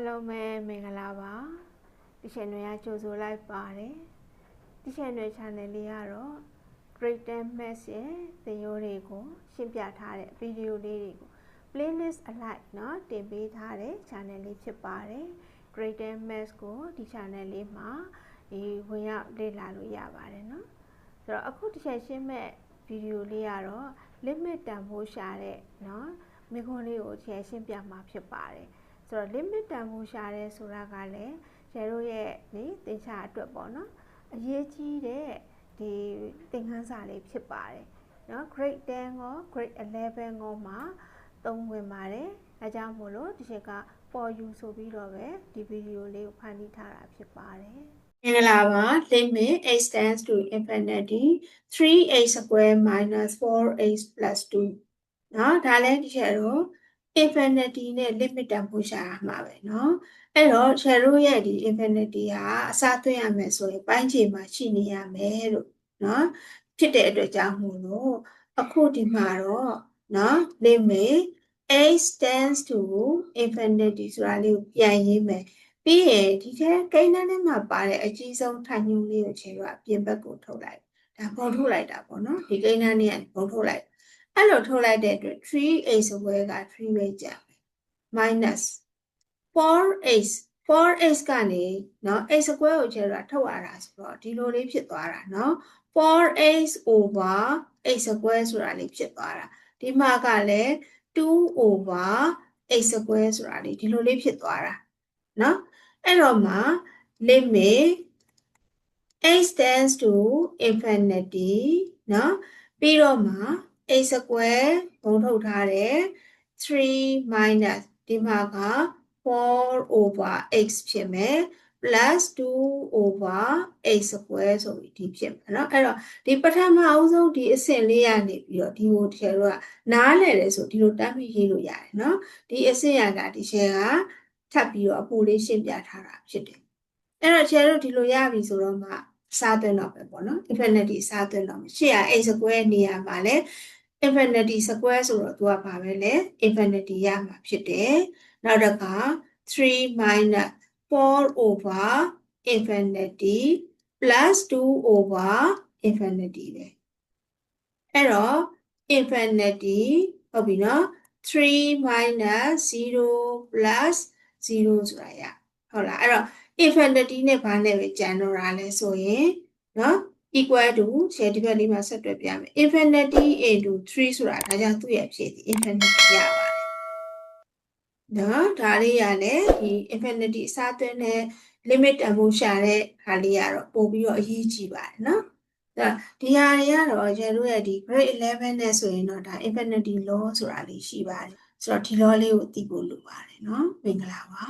အားလုံးပဲမင်္ဂလာပါဒီ channel ကကြိုဆိုလိုက်ပါတယ်ဒီ channel channel လေးကတော့ Great 10 Maths ရဲ့သင်ရိုးတွေကိုရှင်းပြထားတဲ့ဗီဒီယိုလေးတွေကို playlist အလိုက်เนาะတင်ပေးထားတဲ့ channel လေးဖြစ်ပါတယ် Great 10 Maths ကိုဒီ channel လေးမှာဒီဝင်ရောက်လေ့လာလို့ရပါတယ်เนาะဆိုတော့အခုတစ်ချက်ရှင်းမဲ့ဗီဒီယိုလေးကတော့ limit တန်ဖိုးရှာတဲ့เนาะမိခွန်းလေးကိုချက်ရှင်းပြမှာဖြစ်ပါတယ် ဆိုတော့ limit တန်ဖိုးရှာတဲ့ဆိုတာကလည်းကျတို့ရဲ့ဒီသင်္ချာအတွက်ပေါ့နော်အရေးကြီးတဲ့ဒီသင်ခန်းစာလေးဖြစ်ပါတယ်เนาะ grade 10ရော grade 11ရောမှာသုံးဝင်ပါတယ်အဲကြောင့်မို့လို့ဒီချက်က for you ဆိုပြီးတော့ပဲဒီဗီဒီယိုလေးကိုဖန်တီးထားတာဖြစ်ပါတယ်မင်္ဂလာပါ limit x tends to infinity 3x square minus 4x plus 2เนาะဒါလည်းဒီချက်တော့ infinity နဲ့ limit တန်ဖိုးရှာရမှာပဲเนาะအဲ့တော့ share ရဲ့ဒီ infinity ဟာအစသွင်းရမယ်ဆိုရင်ပိုင်းခြေမှာရှိနေရမယ်လို့เนาะဖြစ်တဲ့အတွက်ကြောင့်မို့လို့အခုဒီမှာတော့เนาะ limit x tends to infinity ဆိုတာလေးကိုပြန်ရေးမယ်ပြီးရင်ဒီထဲကိန်းတန်းထဲမှာပါတဲ့အကြီးဆုံးထိုင်ညွှန်းလေးကိုခြေတော့အပြင်ဘက်ကိုထုတ်လိုက်ဒါပုံထုတ်လိုက်တာပေါ့နော်ဒီကိန်းတန်းလေးကပုံထုတ်လိုက် အဲ့လိုထုတ်လိုက်တဲ့အတွက် 3a စပွဲက3ပဲကြာမယ် minus 4x 4x ကနေเนาะ x စကွဲကိုကျတော့ထုတ်ရတာဆိုတော့ဒီလိုလေးဖြစ်သွားတာเนาะ 4x over x စကွဲဆိုတာလေးဖြစ်သွားတာဒီမှာကလည်း2 over x စကွဲဆိုတာလေးဒီလိုလေးဖြစ်သွားတာเนาะအဲ့တော့မှ limit x tends to infinity เนาะပြီးတော့မှ x square ဘုံထုတ်ထားတယ်3 minus ဒီမှာက4 over x ဖြစ်မယ် plus 2 over x square ဆိုပြီးဒီဖြစ်မယ်เนาะအဲ့တော့ဒီပထမအဆုံးဒီအဆင့်လေးရနေပြီးတော့ဒီကိုတကယ်တော့နားလည်တယ်ဆိုဒီလိုတတ်ပြီးရေးလို့ရတယ်เนาะဒီအဆင့်ရတာဒီရှယ်ကထပ်ပြီးတော့အပူလေးရှင်းပြထားတာဖြစ်တယ်အဲ့တော့ရှယ်တို့ဒီလိုရပြီဆိုတော့မှစားသွင်းတော့ပဲပေါ့နော် infinity စားသွင်းတော့ရှေ့က x square နေရာမှာလဲ infinity square ဆိုတော့သူကဘာပဲလဲ infinity ရမှာဖြစ်တယ်နောက်တစ်ခါ3 minus 4 over infinity plus 2 over infinity ပဲအဲ့တော့ infinity ဟုတ်ပြီနော်3 minus 0 plus 0ဆိုတာရဟုတ်လားအဲ့တော့ infinity နဲ့ဘာနဲ့ပဲကျန်တော့တာလဲဆိုရင်နော် equal to ရှယ်ဒီဘက်လေးမှာဆက်တွဲပြမယ် infinity into 3ဆိုတာဒါကြောင့်သူ့ရဲ့ဖြည့်ဒီ infinity ရပါတယ်နော်ဒါလေးရလဲဒီ infinity အစားသွင်းတဲ့ limit တန်ဖိုးရှာတဲ့ဟာလေးကတော့ပို့ပြီးတော့အရေးကြီးပါတယ်နော်ဒါဒီဟာတွေကတော့ကျန်တို့ရဲ့ဒီ grade 11နဲ့ဆိုရင်တော့ဒါ infinity law ဆိုတာလေးရှိပါတယ်ဆိုတော့ဒီ law လေးကိုသိဖို့လိုပါတယ်နော်မင်္ဂလာပါ